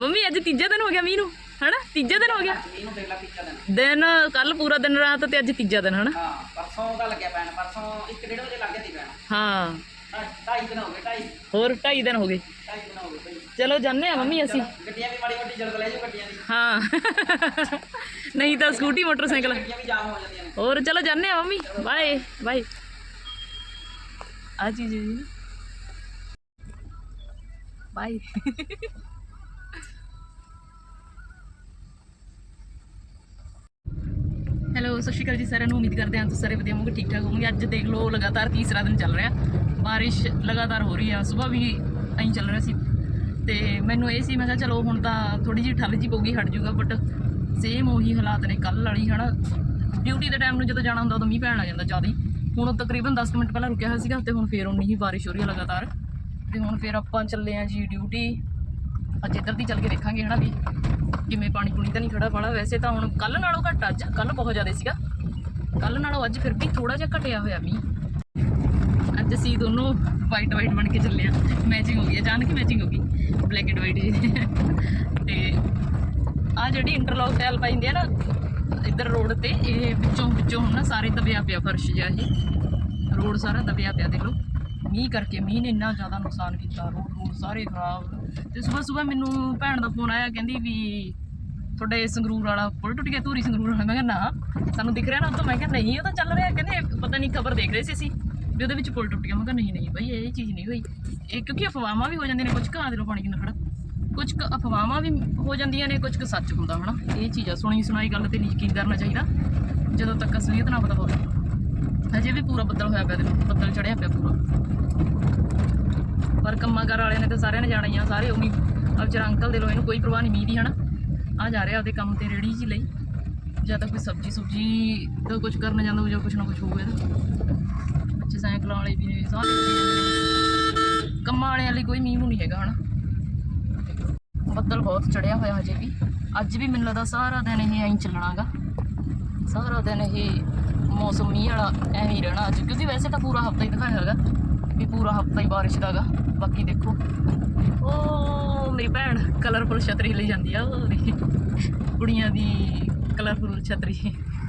Mummy ਅੱਜ ਤੀਜਾ ਦਿਨ ਹੋ ਗਿਆ ਮੀਂਹ ਨੂੰ ਹਨਾ? ਤੀਜਾ ਦਿਨ ਹੋ ਗਿਆ। ਇਹਨੂੰ ਦੇਖ ਲਾ ਪਿੱਛਾ ਦਿਨ ਦਿਨ ਕੱਲ ਪੂਰਾ ਦਿਨ ਰਾਤ ਤੇ ਅੱਜ ਤੀਜਾ ਦਿਨ ਹਨਾ? ਹਾਂ ਪਰਸੋਂ ਦਾ ਲੱਗਿਆ ਪੈਣ ਪਰਸੋਂ 1:30 ਵਜੇ ਲੱਗ ਗਿਆ ਸੀ ਪੈਣ। ਹਾਂ। ਢਾਈ ਦਿਨ ਹੋ ਗਏ ਢਾਈ। ਹੋਰ 2.5 ਦਿਨ ਹੋ ਗਏ। ਢਾਈ ਦਿਨ ਹੋ ਗਏ ਭਾਈ ਚਲੋ ਜਾਂਦੇ ਆ ਮੰਮੀ ਅਸੀਂ। ਗੱਡੀਆਂ ਵੀ ਮਾੜੀ ਮੋਟੀ ਜਲਦ ਲੈ ਜਾਓ ਗੱਡੀਆਂ ਦੀ। ਹਾਂ। ਨਹੀਂ ਤਾਂ ਸਕੂਟੀ ਮੋਟਰਸਾਈਕਲ। ਗੱਡੀਆਂ ਵੀ ਜਾਮ ਹੋ ਜਾਂਦੀਆਂ ਨੇ। ਹੋਰ ਚਲੋ ਜਾਂਦੇ ਆ ਮੰਮੀ। Bye bye. ਆ ਚੀਜ਼ ਜੀ। ਬਾਏ। ਹੈਲੋ ਸਤਿ ਸ਼੍ਰੀ ਅਕਾਲ ਜੀ ਸਾਰਿਆਂ ਨੂੰ, ਉਮੀਦ ਕਰਦੇ ਹਾਂ ਤੁਸੀਂ ਸਾਰੇ ਵਧੀਆ ਹੋਵੋਗੇ ਠੀਕ ਠਾਕ ਹੋਵੋਗੇ। ਅੱਜ ਦੇਖ ਲਓ, ਲਗਾਤਾਰ ਤੀਸਰਾ ਦਿਨ ਚੱਲ ਰਿਹਾ। ਬਾਰਿਸ਼ ਲਗਾਤਾਰ ਹੋ ਰਹੀ ਆ, ਸਵੇਰ ਵੀ ਐਂ ਚੱਲ ਰਿਹਾ ਸੀ। ਤੇ ਮੈਨੂੰ ਇਹ ਸੀ, ਮੈਂ ਕਿਹਾ ਚਲੋ ਹੁਣ ਤਾਂ ਥੋੜੀ ਜਿਹੀ ਠੱਲ ਜੀ ਪਊਗੀ, ਹਟ ਜਾਊਗਾ ਬਟ ਸੇਮ ਉਹੀ ਹਾਲਾਤ ਨੇ ਕੱਲ ਵਾਲੀ, ਹਨਾ। ਡਿਊਟੀ ਦੇ ਟਾਈਮ ਨੂੰ ਜਦੋਂ ਜਾਣਾ ਹੁੰਦਾ, ਉਦੋਂ ਮੀਂਹ ਪੈਣ ਲੱਗ ਜਾਂਦਾ ਜ਼ਿਆਦਾ ਹੀ। ਹੁਣ ਉਹ ਤਕਰੀਬਨ 10 ਮਿੰਟ ਪਹਿਲਾਂ ਰੁਕਿਆ ਹੋਇਆ ਸੀਗਾ, ਤੇ ਹੁਣ ਫੇਰ ਉਨੀ ਹੀ ਬਾਰਿਸ਼ ਹੋ ਰਹੀ ਹੈ ਲਗਾਤਾਰ। ਤੇ ਹੁਣ ਫੇਰ ਆਪਾਂ ਚੱਲੇ ਆਂ ਜੀ ਡਿਊਟੀ ਅੱਜ ਇੱਧਰ ਦੀ ਚੱਲ ਕੇ ਦੇਖਾਂਗੇ ਹਨਾ ਵੀ ਕਿਵੇਂ ਪਾਣੀ ਪੂਣੀ ਤਾਂ ਨਹੀਂ ਖੜਾ ਵਾਲਾ ਵੈਸੇ ਤਾਂ ਹੁਣ ਕੱਲ ਨਾਲੋਂ ਘੱਟ ਅੱਜ ਕੱਲ ਬਹੁਤ ਜ਼ਿਆਦਾ ਸੀਗਾ। ਕੱਲ ਨਾਲੋਂ ਅੱਜ ਫਿਰ ਵੀ ਥੋੜਾ ਜਿਹਾ ਘਟਿਆ ਹੋਇਆ ਮੀਂਹ। ਅੱਜ ਅਸੀਂ ਦੋਨੋਂ ਵਾਈਟ ਵਾਈਟ ਬਣ ਕੇ ਚੱਲੇ ਆ। ਮੈਚਿੰਗ ਹੋ ਗਈ, ਅਚਾਨਕ ਹੀ ਮੈਚਿੰਗ ਹੋ ਗਈ। ਬਲੈਕ ਐਂਡ ਵਾਈਟ ਜੀ ਤੇ ਆ ਜਿਹੜੀ ਇੰਟਰਲੌਕ ਟੈਲ ਪਾਈ ਹੁੰਦੀ ਆ ਨਾ, ਇੱਧਰ ਰੋਡ ਤੇ, ਇਹ ਵਿੱਚੋਂ ਵਿੱਚੋਂ ਹੁਣ ਨਾ ਸਾਰੇ ਦਬਿਆ ਪਿਆ ਫਰਸ਼ ਜਿਹਾ ਇਹ ਰੋਡ ਸਾਰਾ ਦਬਿਆ ਪਿਆ ਦੇਖ ਲਓ। ਮੀਂਹ ਕਰਕੇ ਮੀਂਹ ਨੇ ਇੰਨਾ ਜ਼ਿਆਦਾ ਨੁਕਸਾਨ ਕੀਤਾ, ਰੋਡ ਰੋਡ ਸਾਰੇ ਖਰਾਬ। ਤੇ ਸਵੇਰ ਸਵੇਰ ਮੈਨੂੰ ਭੈਣ ਦਾ ਫੋਨ ਆਇਆ, ਕਹਿੰਦੀ ਵੀ ਤੁਹਾਡੇ ਸੰਗਰੂਰ ਵਾਲਾ ਪੁਲ ਟੁੱਟ ਗਿਆ ਧੂਰੀ ਸੰਗਰੂਰ ਵਾਲਾ। ਮੈਂ ਕਿਹਾ, ਨਾ, ਸਾਨੂੰ ਦਿਖ ਰਿਹਾ ਨਾ ਉਹ ਤਾਂ ਮੈਂ ਕਿਹਾ, ਨਹੀਂ, ਉਹ ਤਾਂ ਚੱਲ ਰਿਹਾ। ਕਹਿੰਦੇ, ਪਤਾ ਨਹੀਂ ਖਬਰ ਦੇਖ ਰਹੇ ਸੀ ਅਸੀਂ ਵੀ ਉਹਦੇ ਵਿੱਚ ਪੁਲ ਟੁੱਟ ਗਿਆ। ਮੈਂ ਕਿਹਾ, ਨਹੀਂ ਨਹੀਂ ਭਾਈ ਇਹ ਚੀਜ਼ ਨਹੀਂ ਹੋਈ। ਇਹ ਕਿਉਂਕਿ ਅਫਵਾਹਾਂ ਵੀ ਹੋ ਜਾਂਦੀਆਂ ਨੇ ਕੁਝ ਘਾਹ ਦੇ ਲੋ ਪਾਣੀ ਕਿੰਨਾ ਖੜਾ ਕੁਝ ਕੁ ਅਫਵਾਹਾਂ ਵੀ ਹੋ ਜਾਂਦੀਆਂ ਨੇ ਕੁਝ ਕੁ ਸੱਚ ਹੁੰਦਾ ਹਨਾ ਇਹ ਚੀਜ਼ ਆ ਸੁਣੀ ਸੁਣਾਈ ਗੱਲ ਤੇ ਨਹੀਂ ਯਕੀਨ ਕਰਨਾ ਚਾਹੀਦਾ, ਜਦੋਂ ਤੱਕ ਅਸਲੀਅਤ ਨਾ ਪਤਾ ਹੋਵੇ। ਹਜੇ ਵੀ ਪੂਰਾ ਬੱਦਲ ਹੋਇਆ ਪਿਆ ਦੇਖੋ ਬੱਦਲ ਚੜਿਆ ਪਿਆ ਪੂਰਾ। ਪਰ ਕੰਮਾਂ ਕਾਰ ਵਾਲਿਆਂ ਨੇ ਤਾਂ ਸਾਰਿਆਂ ਨੇ ਜਾਣਾ ਹੀ ਆ, ਸਾਰੇ ਉਮੀ ਆ ਵਿਚਾਰਾ ਅੰਕਲ ਦੇ ਲੋ ਇਹਨੂੰ ਕੋਈ ਪਰਵਾਹ ਨਹੀਂ, ਮੀਂਹ ਦੀ, ਹਨਾ? ਆ ਜਾ ਰਿਹਾ ਉਹਦੇ ਕੰਮ ਤੇ ਰੇੜੀ ਜੀ ਲਈ। ਜਾਂ ਤਾਂ ਕੋਈ ਸਬਜੀ ਸੁਬਜੀ ਦਾ ਕੁਝ ਕਰਨ ਜਾਂਦਾ ਹੋਊ ਜਾਂ ਕੁਝ ਨਾ ਕੁਝ ਹੋਊਗਾ ਇਹਦਾ। ਬੱਚੇ ਸਾਈਕਲਾਂ ਵਾਲੇ ਵੀ ਨੇ, ਸਾਰੇ ਕੰਮਾਂ ਵਾਲਿਆਂ ਲਈ ਕੋਈ ਮੀਂਹ ਨਹੀਂ ਹੈਗਾ, ਹਨਾ? ਬੱਦਲ ਬਹੁਤ ਚੜਿਆ ਹੋਇਆ ਹਜੇ ਵੀ। ਅੱਜ ਵੀ ਮੈਨੂੰ ਲੱਗਦਾ ਸਾਰਾ ਦਿਨ ਇਹ ਐਂ ਚੱਲਣਾਗਾ। ਸਾਰਾ ਦਿਨ ਇਹ ਮੌਸਮ ਮੀਂਹ ਵਾਲਾ ਐਵੇਂ ਹੀ ਰਹਿਣਾ ਅੱਜ। ਕਿਉਂਕਿ ਵੈਸੇ ਤਾਂ ਪੂਰਾ ਹਫਤਾ ਹੀ ਦਿਖਾਇਆ ਹੈਗਾ। ਵੀ ਪੂਰਾ ਹਫਤਾ ਹੀ ਬਾਰਿਸ਼ ਦਾਗਾ ਬਾਕੀ ਦੇਖੋ। ਉਹ ਮੇਰੀ ਭੈਣ ਕਲਰਫੁਲ ਛਤਰੀ ਲਈ ਜਾਂਦੀ ਆ, ਉਹ ਕੁੜੀਆਂ ਦੀ ਕਲਰਫੁਲ ਛਤਰੀ।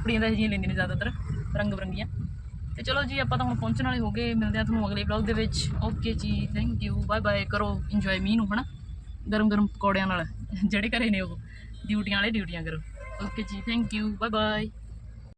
ਕੁੜੀਆਂ ਦਾ ਜਿਹੀਆਂ ਲੈਂਦੀਆਂ ਨੇ ਜ਼ਿਆਦਾਤਰ ਰੰਗ ਬਰੰਗੀਆਂ ਤੇ ਚਲੋ ਜੀ, ਆਪਾਂ ਤਾਂ ਹੁਣ ਪਹੁੰਚਣ ਵਾਲੇ ਹੋ ਗਏ। ਮਿਲਦੇ ਆ ਤੁਹਾਨੂੰ ਅਗਲੇ ਵਲੌਗ ਦੇ ਵਿੱਚ। ਓਕੇ ਜੀ ਥੈਂਕ ਯੂ ਬਾਏ ਬਾਏ ਕਰੋ ਇੰਜੋਏ ਮੀਂਹ ਨੂੰ, ਹਨਾ? ਗਰਮ ਗਰਮ ਪਕੌੜਿਆਂ ਨਾਲ, ਜਿਹੜੇ ਘਰੇ ਨੇ ਉਹ। ਡਿਊਟੀਆਂ ਵਾਲੇ ਡਿਊਟੀਆਂ ਕਰੋ। ਓਕੇ ਜੀ ਥੈਂਕ ਯੂ ਬਾਏ ਬਾਏ